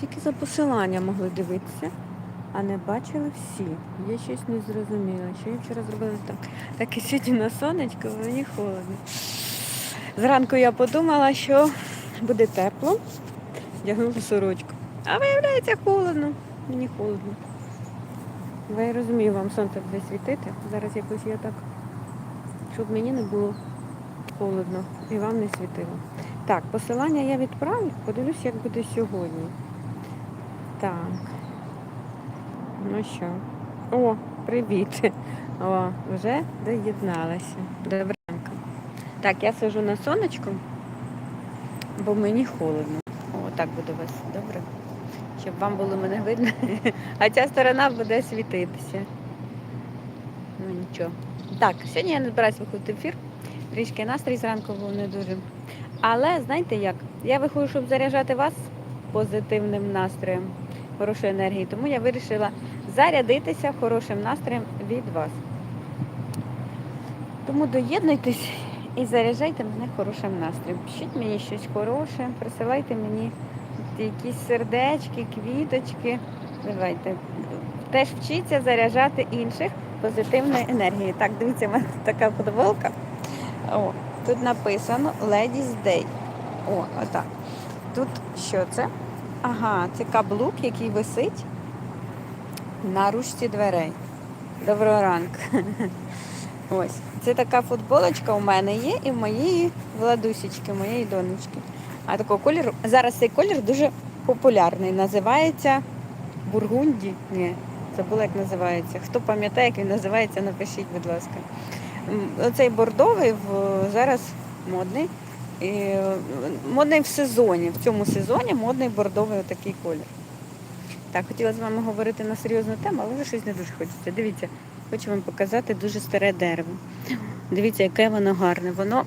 Тільки за посилання могли дивитися, а не бачили всі. Я щось не зрозуміла. Що я вчора зробила так. Так і сьогодні на сонечко, мені холодно. Зранку я подумала, що буде тепло, вдягнула сорочку. А виявляється холодно. Мені холодно. Бо я розумію, вам сонце буде світити. Зараз якось я так, щоб мені не було холодно і вам не світило. Так, посилання я відправлю, подивлюсь, як буде сьогодні. Так. Ну що? О, привіт. О, вже доєдналася. Добренько. Так, я сижу на сонечку, бо мені холодно. О, так буде вас добре. Щоб вам було мене видно. А ця сторона буде світитися. Ну нічого. Так, сьогодні я не збираюся виходити в ефір. Трішки настрій зранку був не дуже. Але знаєте як? Я виходжу, щоб заряджати вас позитивним настроєм, хорошою енергією. Тому я вирішила зарядитися хорошим настроєм від вас. Тому доєднуйтесь і заряджайте мене хорошим настроєм. Пишіть мені щось хороше, присилайте мені якісь сердечки, квіточки. Давайте. Теж вчіться заряджати інших позитивною енергією. Так, дивіться, в мене така футболка. О, тут написано Ladies Day. О, отак. Тут що це? Ага, це каблук, який висить на ручці дверей. Доброго ранку. Ось. Це така футболочка у мене є і в моєї владусічки, моєї донечки. А такого кольору. Зараз цей колір дуже популярний. Називається Бургунді. Ні, забула, як називається. Хто пам'ятає, як він називається, напишіть, будь ласка. Оцей бордовий зараз модний. І, е, модний в сезоні. В цьому сезоні модний бордовий отакий колір. Так, хотіла з вами говорити на серйозну тему, але щось не дуже хочеться. Дивіться, хочу вам показати дуже старе дерево. Дивіться, яке воно гарне. Воно,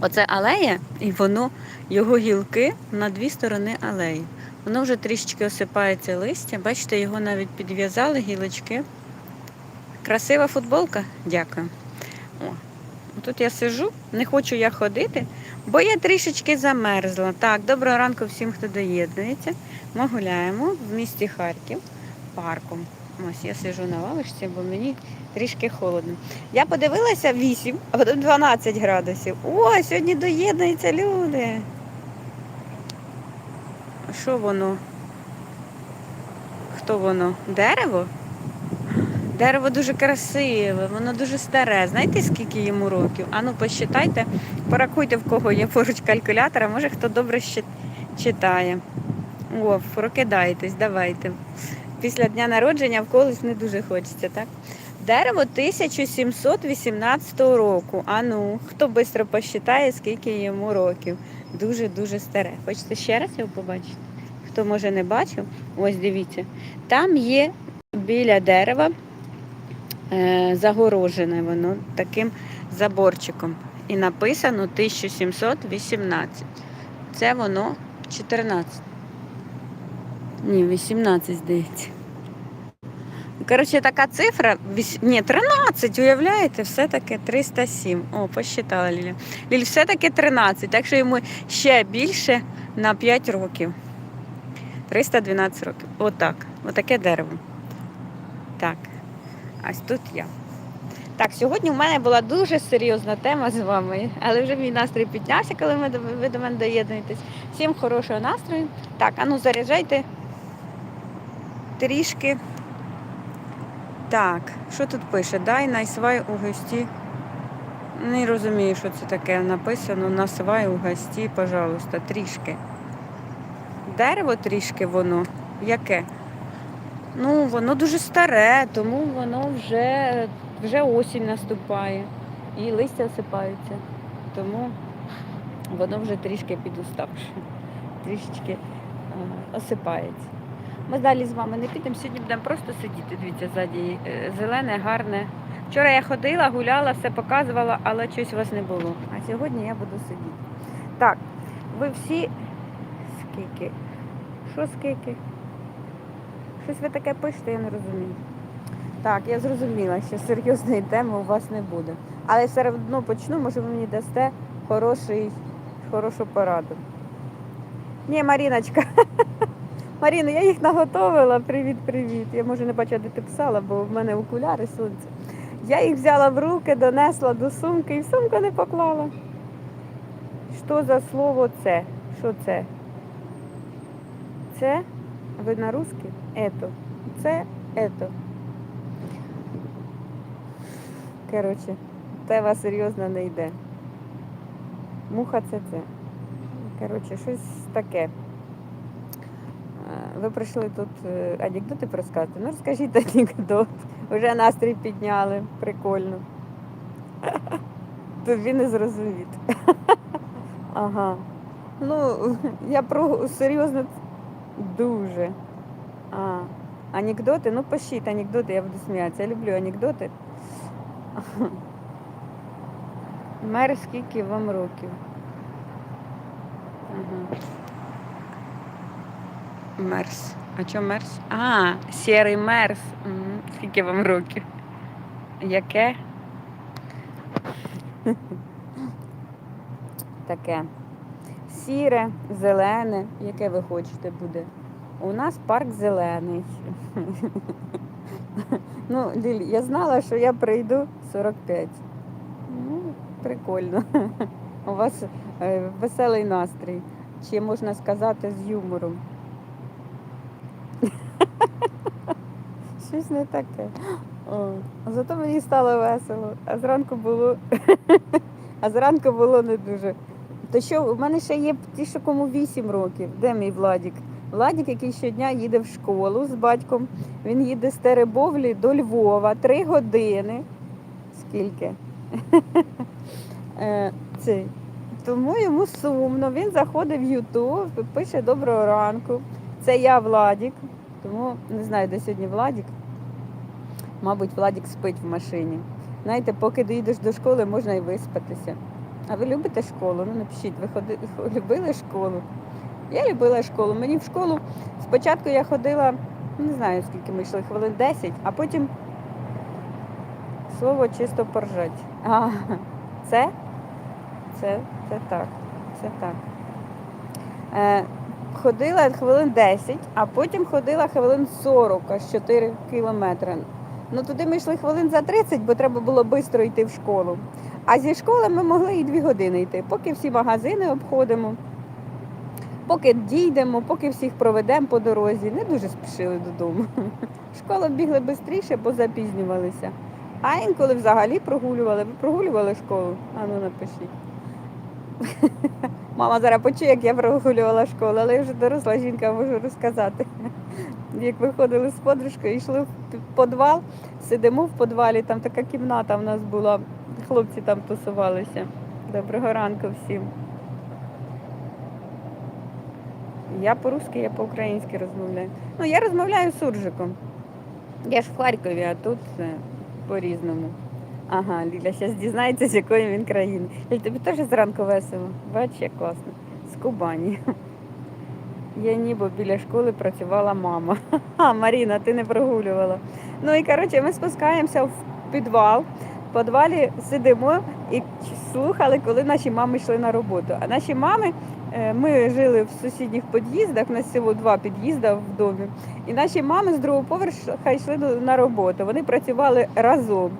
оце алея, і воно, його гілки на дві сторони алеї. Воно вже трішечки осипається листя. Бачите, його навіть підв'язали гілочки. Красива футболка? Дякую. О, тут я сижу, не хочу я ходити, бо я трішечки замерзла. Так, доброго ранку всім, хто доєднується. Ми гуляємо в місті Харків парком. Ось я сижу на лавочці, бо мені трішки холодно. Я подивилася 8, а потім 12 градусів. О, сьогодні доєднуються люди. Що воно? Хто воно? Дерево? Дерево дуже красиве, воно дуже старе. Знаєте, скільки йому років? Ану, посчитайте, порахуйте, в кого є поруч калькулятор, а може хто добре читає. О, прокидайтесь, давайте. Після дня народження в коледж не дуже хочеться, так? Дерево 1718 року. А ну, хто швидко посчитає, скільки йому років. Дуже-дуже старе. Хочете ще раз його побачити? Хто може не бачив? Ось дивіться. Там є біля дерева загорожене воно таким заборчиком. І написано 1718. Це воно 14. Ні, 18, здається. Коротше, така цифра, ні, 13, уявляєте, все-таки 307. О, посчитала Ліля. Ліль, все-таки 13, так що йому ще більше на 5 років. 312 років. Отак. Отаке дерево. Так. Ось тут я. Так, сьогодні у мене була дуже серйозна тема з вами, але вже мій настрій піднявся, коли ви до- мене доєднуєтесь. Всім хорошого настрою. Так, а ну заряджайте трішки. Так, що тут пише? Дай на свай у гості. Не розумію, що це таке написано. На свай у гості, пожалуйста, трішки. Дерево трішки воно. Яке? Ну, воно дуже старе, тому воно вже, вже осінь наступає. І листя осипаються. Тому воно вже трішки підуставше. Трішечки е, осипається. Ми далі з вами не підемо, сьогодні будемо просто сидіти. Дивіться, ззаді е, зелене, гарне. Вчора я ходила, гуляла, все показувала, але щось у вас не було. А сьогодні я буду сидіти. Так, ви всі скільки? Що скільки? Щось ви таке пишете, я не розумію. Так, я зрозуміла, що серйозної теми у вас не буде. Але все одно почну, може ви мені дасте хороший, хорошу пораду. Ні, Маріночка, Маріна, я їх наготовила. Привіт, привіт. Я може не бачила, де ти писала, бо в мене окуляри сонце. Я їх взяла в руки, донесла до сумки і в сумку не поклала. Що за слово це? Що це? Це? Ви на русский? Ето. Це ето. Коротше, тема серйозно не йде. Муха це це. Коротше, щось таке. Е, Ви прийшли тут е, анекдоти розказати? Ну розкажіть анекдот. Вже настрій підняли. Прикольно. Тобі не зрозуміти. Ага. Ну, я про серйозно дуже. А, анекдоти? Ну, пишіть анекдоти, я буду сміятися. Я люблю анекдоти. Мер, скільки вам років? Ага. Мерс. А чого мерс? А, сірий мерс. Скільки вам років? Яке? Таке. Сіре, зелене. Яке ви хочете буде? У нас парк зелений. Ну, Ліль, я знала, що я прийду 45. Ну, прикольно. У вас е, веселий настрій. Чи можна сказати з юмором? Щось не таке. О, зато мені стало весело. А зранку було. а зранку було не дуже. То що, у мене ще є ті, що кому 8 років. Де мій Владік? Владік, який щодня їде в школу з батьком. Він їде з Теребовлі до Львова три години. Скільки? Е, Тому йому сумно. Він заходить в Ютуб, пише доброго ранку. Це я Владік. Тому не знаю, де сьогодні Владік. Мабуть, Владік спить в машині. Знаєте, поки доїдеш до школи, можна і виспатися. А ви любите школу? Ну напишіть, ви ходи... любили школу? Я любила школу. Мені в школу спочатку я ходила, не знаю скільки ми йшли, хвилин 10, а потім слово чисто поржать. А, це? Це, це так. Це так. Е, ходила хвилин 10, а потім ходила хвилин 40, аж 4 кілометри. Ну туди ми йшли хвилин за 30, бо треба було швидко йти в школу. А зі школи ми могли і 2 години йти, поки всі магазини обходимо, поки дійдемо, поки всіх проведемо по дорозі. Не дуже спішили додому. В школу бігли швидше, бо запізнювалися. А інколи взагалі прогулювали. Ви прогулювали школу? А ну напишіть. Мама зараз почує, як я прогулювала школу, але я вже доросла жінка, можу розказати. Як виходили з подружкою, йшли в підвал, сидимо в підвалі, там така кімната в нас була, хлопці там тусувалися. Доброго ранку всім. Я по-русски, я по-українськи розмовляю. Ну, я розмовляю суржиком. Я ж в Харкові, а тут по-різному. Ага, Ліля зараз дізнається, з якої він країни. Ліль, тобі теж зранку весело. Бач, як класно. З Кубані. Я ніби біля школи працювала мама. А, Маріна, ти не прогулювала. Ну і коротше, ми спускаємося в підвал. В підвалі сидимо і слухали, коли наші мами йшли на роботу. А наші мами, ми жили в сусідніх під'їздах, у нас всього два під'їзди в домі. І наші мами з другого поверха йшли на роботу. Вони працювали разом.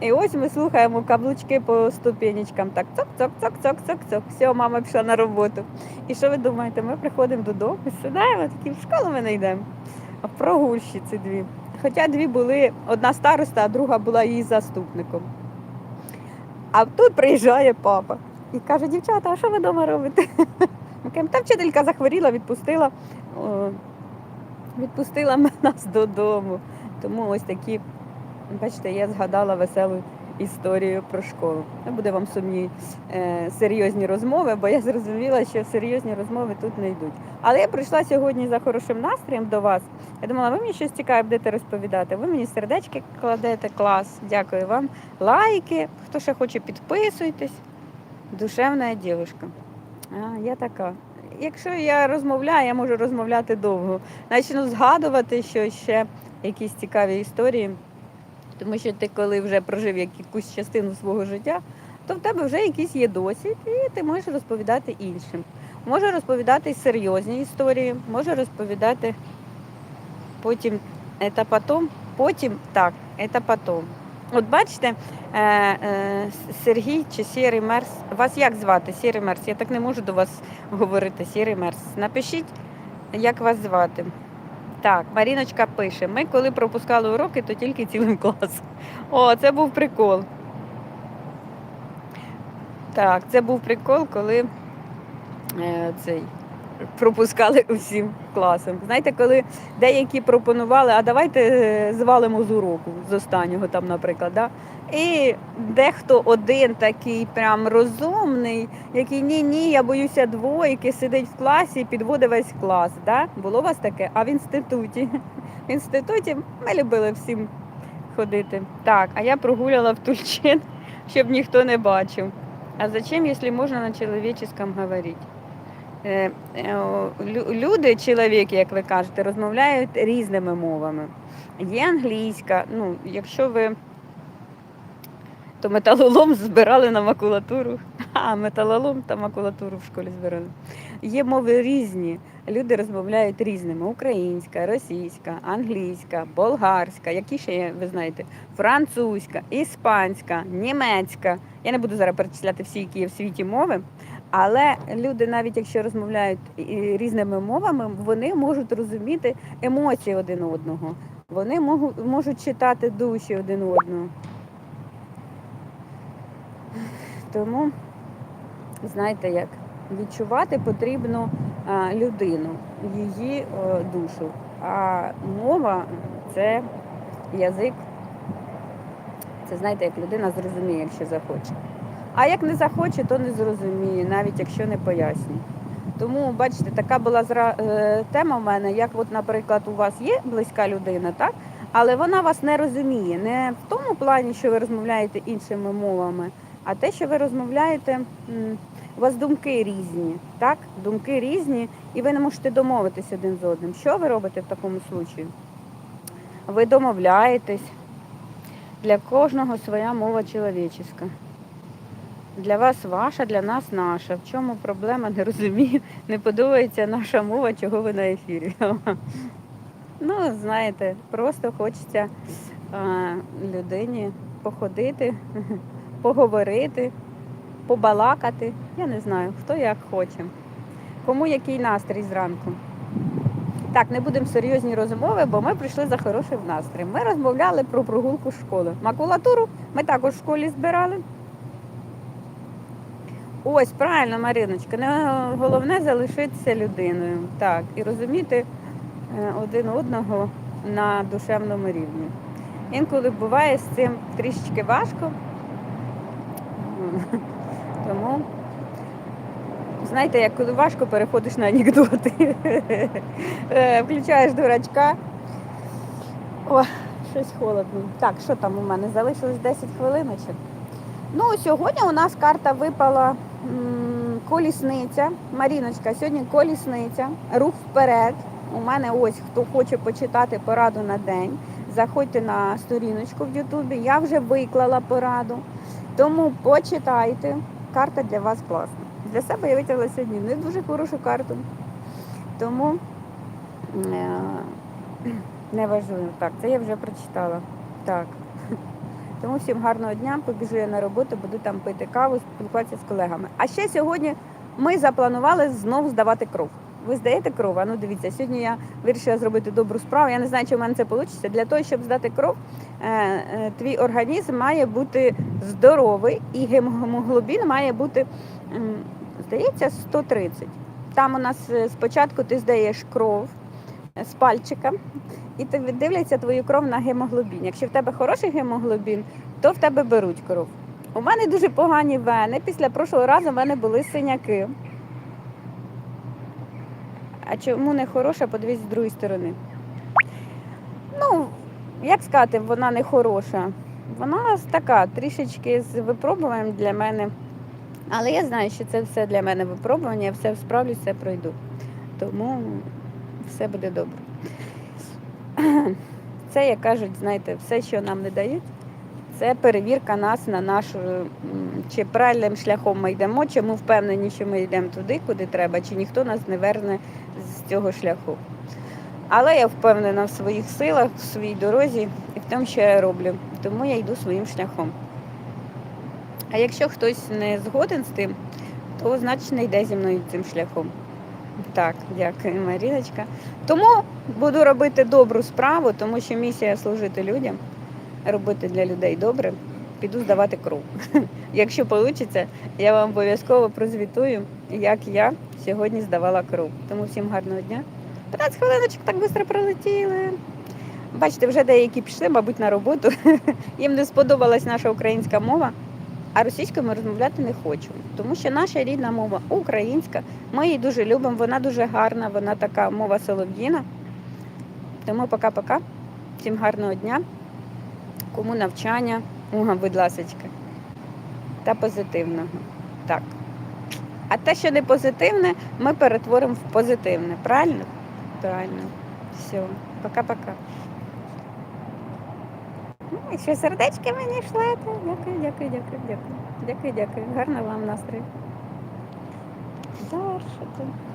І ось ми слухаємо каблучки по ступенечкам. Так, цок, цок, цок, цок, цок, цок. Все, мама пішла на роботу. І що ви думаєте? Ми приходимо додому, сідаємо, такі в школу ми не йдемо. А прогульщиці дві. Хоча дві були, одна староста, а друга була її заступником. А тут приїжджає папа і каже, дівчата, а що ви вдома робите? Та вчителька захворіла, відпустила, відпустила нас додому. Тому ось такі Бачите, я згадала веселу історію про школу. Не буде вам сумні е, серйозні розмови, бо я зрозуміла, що серйозні розмови тут не йдуть. Але я прийшла сьогодні за хорошим настроєм до вас. Я думала, ви мені щось цікаве будете розповідати. Ви мені сердечки кладете, клас. Дякую вам. Лайки. Хто ще хоче, підписуйтесь. Душевна дівчинка. А, я така. Якщо я розмовляю, я можу розмовляти довго. Почну згадувати, що ще якісь цікаві історії. Тому що ти, коли вже прожив якусь частину свого життя, то в тебе вже якийсь є досвід, і ти можеш розповідати іншим. Можу розповідати серйозні історії, можу розповідати потім це потом, потім так, це потом. От бачите, е, е, Сергій чи Сірий Мерс. Вас як звати? Сірий Мерс? Я так не можу до вас говорити, Сірий Мерс. Напишіть, як вас звати. Так, Маріночка пише: ми коли пропускали уроки, то тільки цілим класом. О, це був прикол. Так, це був прикол, коли е, цей, пропускали усім класом. Знаєте, коли деякі пропонували, а давайте е, звалимо з уроку, з останнього там, наприклад. Да? І дехто один такий прям розумний, який ні, ні, я боюся двойки, сидить в класі і підводить весь клас. Да? Було у вас таке? А в інституті? В інституті ми любили всім ходити. Так, а я прогуляла в Тульчин, щоб ніхто не бачив. А зачем, якщо можна на чоловіческом говорити? Е, е, Люди, чоловіки, як ви кажете, розмовляють різними мовами. Є англійська, ну, якщо ви то металолом збирали на макулатуру. А, металолом та макулатуру в школі збирали. Є мови різні. Люди розмовляють різними: українська, російська, англійська, болгарська, які ще є, ви знаєте, французька, іспанська, німецька. Я не буду зараз перечисляти всі, які є в світі мови. Але люди, навіть якщо розмовляють різними мовами, вони можуть розуміти емоції один одного. Вони можуть, читати душі один одного. Тому, знаєте як, відчувати потрібно людину, її душу. А мова це язик. Це знаєте, як людина зрозуміє, якщо захоче. А як не захоче, то не зрозуміє, навіть якщо не пояснює. Тому, бачите, така була зра... е, тема в мене, як, от, наприклад, у вас є близька людина, так? але вона вас не розуміє. Не в тому плані, що ви розмовляєте іншими мовами, а те, що ви розмовляєте, у вас думки різні, так? Думки різні, і ви не можете домовитись один з одним. Що ви робите в такому случаю? Ви домовляєтесь. Для кожного своя мова чоловіческа. Для вас ваша, для нас наша. В чому проблема, не розумію. Не подобається наша мова, чого ви на ефірі. Ну, знаєте, просто хочеться людині походити, поговорити, побалакати. Я не знаю, хто як хоче. Кому який настрій зранку. Так, не будемо серйозні розмови, бо ми прийшли за хороший настрій. Ми розмовляли про прогулку в школу. Макулатуру ми також в школі збирали. Ось, правильно, Мариночка, не головне залишитися людиною. Так, і розуміти е, один одного на душевному рівні. Інколи буває з цим трішечки важко. Тому, знаєте, як коли важко переходиш на анекдоти. Е, Включаєш дурачка. О, щось холодно. Так, що там у мене? Залишилось 10 хвилиночок. Ну, сьогодні у нас карта випала колісниця. Маріночка, сьогодні колісниця, рух вперед. У мене ось хто хоче почитати пораду на день. Заходьте на сторіночку в Ютубі. Я вже виклала пораду. Тому почитайте. Карта для вас класна. Для себе я витягла сьогодні не дуже хорошу карту. Тому е, не важливо. Так, це я вже прочитала. Так. Тому всім гарного дня, побіжу я на роботу, буду там пити каву, спілкуватися з колегами. А ще сьогодні ми запланували знову здавати кров. Ви здаєте кров? А ну дивіться, сьогодні я вирішила зробити добру справу. Я не знаю, чи в мене це вийде. Для того, щоб здати кров, е, е, твій організм має бути здоровий і гемоглобін має бути, здається, 130. Там у нас е, спочатку ти здаєш кров з пальчика, і дивляться твою кров на гемоглобін. Якщо в тебе хороший гемоглобін, то в тебе беруть кров. У мене дуже погані вени. Після прошлого разу в мене були синяки. А чому не хороша, подивись з другої сторони. Ну, як сказати, вона не хороша. Вона така, трішечки з випробуванням для мене. Але я знаю, що це все для мене випробування, я все справлюсь, все пройду. Тому все буде добре. Це, як кажуть, знаєте, все, що нам не дають, це перевірка нас на нашу, чи правильним шляхом ми йдемо, чи ми впевнені, що ми йдемо туди, куди треба, чи ніхто нас не верне з цього шляху. Але я впевнена в своїх силах, в своїй дорозі і в тому, що я роблю. Тому я йду своїм шляхом. А якщо хтось не згоден з тим, то значить не йде зі мною цим шляхом. Так, дякую, Маріночка. Тому буду робити добру справу, тому що місія служити людям, робити для людей добре, піду здавати кров. Якщо вийде, я вам обов'язково прозвітую, як я сьогодні здавала кров. Тому всім гарного дня. 15 хвилиночок так швидко пролетіли. Бачите, вже деякі пішли, мабуть, на роботу. Їм не сподобалась наша українська мова, а російською ми розмовляти не хочемо. Тому що наша рідна мова українська. Ми її дуже любимо, вона дуже гарна, вона така мова солов'їна. Тому пока-пока. Всім гарного дня. Кому навчання, уга, будь ласочка. Та позитивного. Так. А те, що не позитивне, ми перетворимо в позитивне. Правильно? Правильно. Все. Пока-пока. Ще сердечки мені шлете. Дякую, дякую, дякую, дякую. Дякую, дякую. Гарного вам настрою. Дальше.